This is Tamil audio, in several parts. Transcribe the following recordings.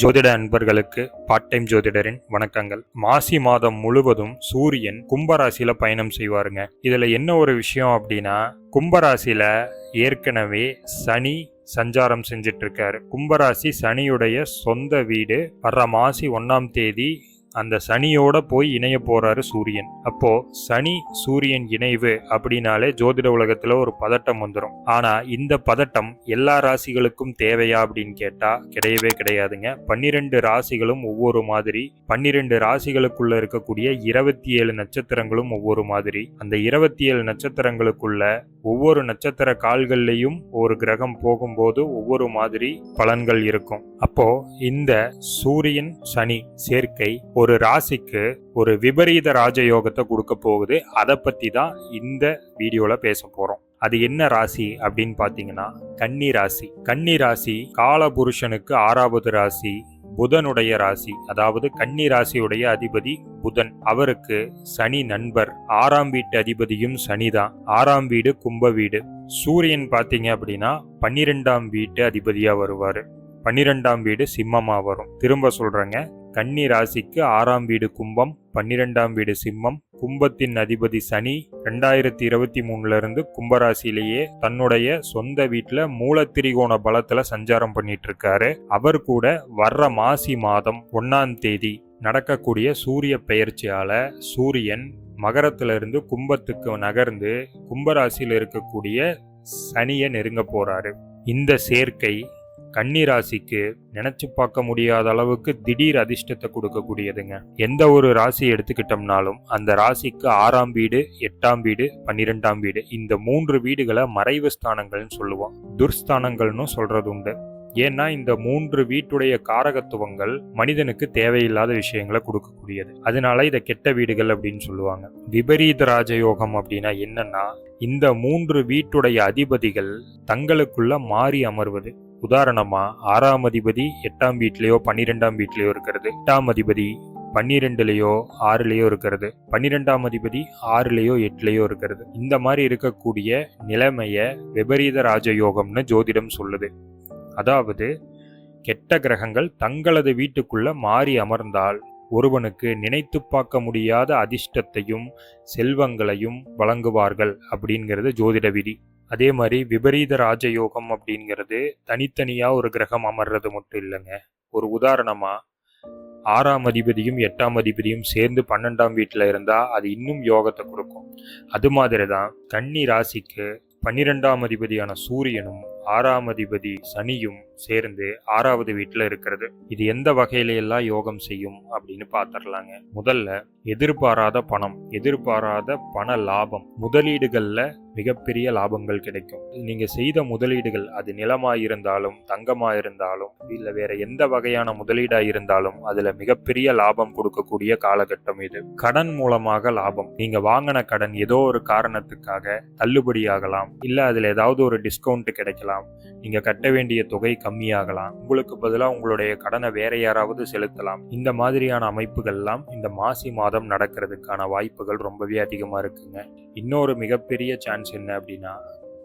ஜோதிட அன்பர்களுக்கு பார்ட் டைம் ஜோதிடரின் வணக்கங்கள். மாசி மாதம் முழுவதும் சூரியன் கும்பராசியில பயணம் செய்வாருங்க. இதுல என்ன ஒரு விஷயம் அப்படின்னா கும்பராசியில ஏற்கனவே சனி சஞ்சாரம் செஞ்சிட்டு இருக்காரு கும்பராசி சனியுடைய சொந்த வீடு. வர்ற மாசி ஒன்னாம் தேதி அந்த சனியோட போய் இணைய போறாரு சூரியன். அப்போ சனி சூரியன் இணைவு அப்படின்னாலே ஜோதிட உலகத்துல ஒரு பதட்டம் வந்துடும் ஆனா இந்த பதட்டம் எல்லா ராசிகளுக்கும் தேவையா அப்படின்னு கேட்டா கிடையவே கிடையாதுங்க. பன்னிரெண்டு ராசிகளும் ஒவ்வொரு மாதிரி பன்னிரெண்டு ராசிகளுக்குள்ள இருக்கக்கூடிய இருபத்தி ஏழு நட்சத்திரங்களும் ஒவ்வொரு மாதிரி. அந்த இருபத்தி ஏழு நட்சத்திரங்களுக்குள்ள ஒவ்வொரு நட்சத்திர கால்கள்லையும் ஒரு கிரகம் போகும்போது ஒவ்வொரு மாதிரி பலன்கள் இருக்கும். அப்போ இந்த சூரியன் சனி சேர்க்கை ஒரு ராசிக்கு ஒரு விபரீத ராஜயோகத்தை கொடுக்க போகுது. அதை பற்றி தான் இந்த வீடியோவில் பேச போகிறோம் அது என்ன ராசி அப்படின்னு பார்த்தீங்கன்னா கன்னி ராசி. கன்னி ராசி காலபுருஷனுக்கு ஆறாவது ராசி புதனுடைய ராசி. அதாவது கன்னி ராசியுடைய அதிபதி புதன். அவருக்கு சனி நண்பர். ஆறாம் வீட்டு அதிபதியும் சனிதான் ஆறாம் வீடு கும்ப வீடு. சூரியன் பார்த்தீங்க அப்படின்னா பன்னிரெண்டாம் வீட்டு அதிபதியா வருவார். பன்னிரெண்டாம் வீடு சிம்மமாக வரும். திரும்ப சொல்கிறேங்க கன்னி ராசிக்கு ஆறாம் வீடு கும்பம் பன்னிரெண்டாம் வீடு சிம்மம் கும்பத்தின் அதிபதி சனி ரெண்டாயிரத்தி இருபத்தி மூணுல இருந்து கும்பராசிலேயே தன்னுடைய சொந்த வீட்டுல மூலத்திரிகோண பலத்துல சஞ்சாரம் பண்ணிட்டு இருக்காரு அவர் கூட வர்ற மாசி மாதம் ஒன்னாம் தேதி நடக்கக்கூடிய சூரிய பெயர்ச்சியால சூரியன் மகரத்திலிருந்து கும்பத்துக்கு நகர்ந்து கும்பராசியில் இருக்கக்கூடிய சனியை நெருங்க போறாரு. இந்த சேர்க்கை கன்னிராசிக்கு நினைச்சு பார்க்க முடியாத அளவுக்கு திடீர் அதிர்ஷ்டத்தை கொடுக்கக்கூடியதுங்க. எந்த ஒரு ராசி எடுத்துக்கிட்டோம்னாலும் அந்த ராசிக்கு ஆறாம் வீடு எட்டாம் வீடு பன்னிரெண்டாம் வீடு இந்த மூன்று வீடுகளை மறைவு ஸ்தானங்கள்னு சொல்லுவோம். துர்ஸ்தானங்கள்னு சொல்றது உண்டு. ஏன்னா இந்த மூன்று வீட்டுடைய காரகத்துவங்கள் மனிதனுக்கு தேவையில்லாத விஷயங்களை கொடுக்கக்கூடியது. அதனால இதை கெட்ட வீடுகள் அப்படின்னு சொல்லுவாங்க. விபரீத ராஜயோகம் அப்படின்னா என்னன்னா இந்த மூன்று வீட்டுடைய அதிபதிகள் தங்களுக்குள்ள மாறி அமர்வது. உதாரணமா ஆறாம் அதிபதி எட்டாம் வீட்லயோ பன்னிரெண்டாம் வீட்லயோ இருக்கிறது. எட்டாம் அதிபதி பன்னிரெண்டுலயோ ஆறுலயோ இருக்கிறது. பன்னிரெண்டாம் அதிபதி ஆறுலயோ எட்டுலயோ இருக்கிறது. இந்த மாதிரி இருக்கக்கூடிய நிலைமைய விபரீத ராஜயோகம்னு ஜோதிடம் சொல்லுது. அதாவது கெட்ட கிரகங்கள் தங்களது வீட்டுக்குள்ள மாறி அமர்ந்தால் ஒருவனுக்கு நினைத்து பார்க்க முடியாத அதிர்ஷ்டத்தையும் செல்வங்களையும் வழங்குவார்கள் அப்படிங்கிறது ஜோதிட விதி. அதே மாதிரி விபரீத ராஜயோகம் அப்படிங்கிறது தனித்தனியாக ஒரு கிரகம் அமர்றது மட்டும் இல்லைங்க. ஒரு உதாரணமாக ஆறாம் அதிபதியும் எட்டாம் அதிபதியும் சேர்ந்து பன்னெண்டாம் வீட்டில் இருந்தால் அது இன்னும் யோகத்தை கொடுக்கும். அது மாதிரி தான் கன்னி ராசிக்கு பன்னிரெண்டாம் அதிபதியான சூரியனும் ஆறாம் அதிபதி சனியும் சேர்ந்து ஆறாவது வீட்டில் இருக்கிறது. இது எந்த வகையில எல்லாம் யோகம் செய்யும் அப்படின்னு பார்த்துடலாங்க முதல்ல எதிர்பாராத பணம் எதிர்பாராத பண லாபம் முதலீடுகளில் மிகப்பெரிய லாபங்கள் கிடைக்கும். நீங்க செய்த முதலீடுகள் அது நிலமா இருந்தாலும் தங்கமா இருந்தாலும் இல்ல வேற எந்த வகையான முதலீடா இருந்தாலும் அதுல மிகப்பெரிய லாபம் கொடுக்கக்கூடிய காலகட்டம் இது. கடன் மூலமாக லாபம். நீங்க வாங்கின கடன் ஏதோ ஒரு காரணத்துக்காக தள்ளுபடி ஆகலாம் இல்ல அதுல ஏதாவது ஒரு டிஸ்கவுண்ட் கிடைக்கலாம். நீங்க கட்ட வேண்டிய தொகை கம்மியாகலாம். உங்களுக்கு பதிலாக உங்களுடைய கடனை வேற யாராவது செலுத்தலாம். இந்த மாதிரியான அமைப்புகள்லாம் இந்த மாசி மாதம் நடக்கிறதுக்கான வாய்ப்புகள் ரொம்பவே அதிகமாக இருக்குங்க. இன்னொரு மிகப்பெரிய சான்ஸ் என்ன அப்படின்னா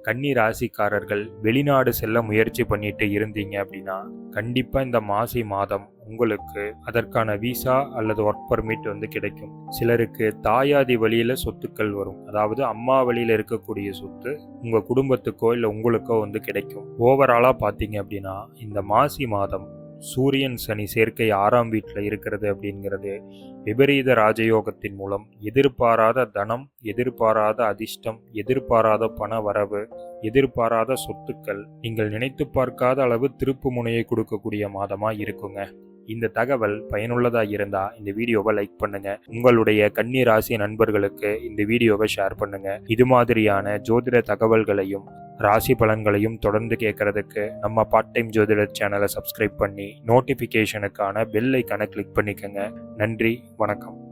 கன்னி ராசிக்காரர்கள் வெளிநாடு செல்ல முயற்சி பண்ணிட்டு இருந்தீங்க அப்படின்னா கண்டிப்பாக இந்த மாசி மாதம் உங்களுக்கு அதற்கான விசா அல்லது ஒர்க் பர்மிட் வந்து கிடைக்கும். சிலருக்கு தாயாதி வழியில் சொத்துக்கள் வரும். அதாவது அம்மா வழியில் இருக்கக்கூடிய சொத்து உங்கள் குடும்பத்துக்கோ இல்லை உங்களுக்கோ வந்து கிடைக்கும். ஓவராலாக பார்த்தீங்க அப்படின்னா இந்த மாசி மாதம் சூரியன் சனி சேர்க்கை ஆறாம் வீட்டில் இருக்கிறது அப்படிங்கிறது விபரீத ராஜயோகத்தின் மூலம். எதிர்பாராத தனம் எதிர்பாராத அதிர்ஷ்டம் எதிர்பாராத பண வரவு எதிர்பாராத சொத்துக்கள் நீங்கள் நினைத்து பார்க்காத அளவு திருப்பு முனையை கொடுக்கக்கூடிய மாதமாக இருக்குங்க. இந்த தகவல் பயனுள்ளதாக இருந்தால் இந்த வீடியோவை லைக் பண்ணுங்க. உங்களுடைய கன்னி ராசி நண்பர்களுக்கு இந்த வீடியோவை ஷேர் பண்ணுங்க. இது மாதிரியான ஜோதிட தகவல்களையும் ராசி பலன்களையும் தொடர்ந்து கேட்கறதுக்கு நம்ம பார்ட் டைம் ஜோதிட சேனலை சப்ஸ்கிரைப் பண்ணி நோட்டிஃபிகேஷனுக்கான பெல் ஐக்கானை கிளிக் பண்ணிக்கோங்க. நன்றி வணக்கம்.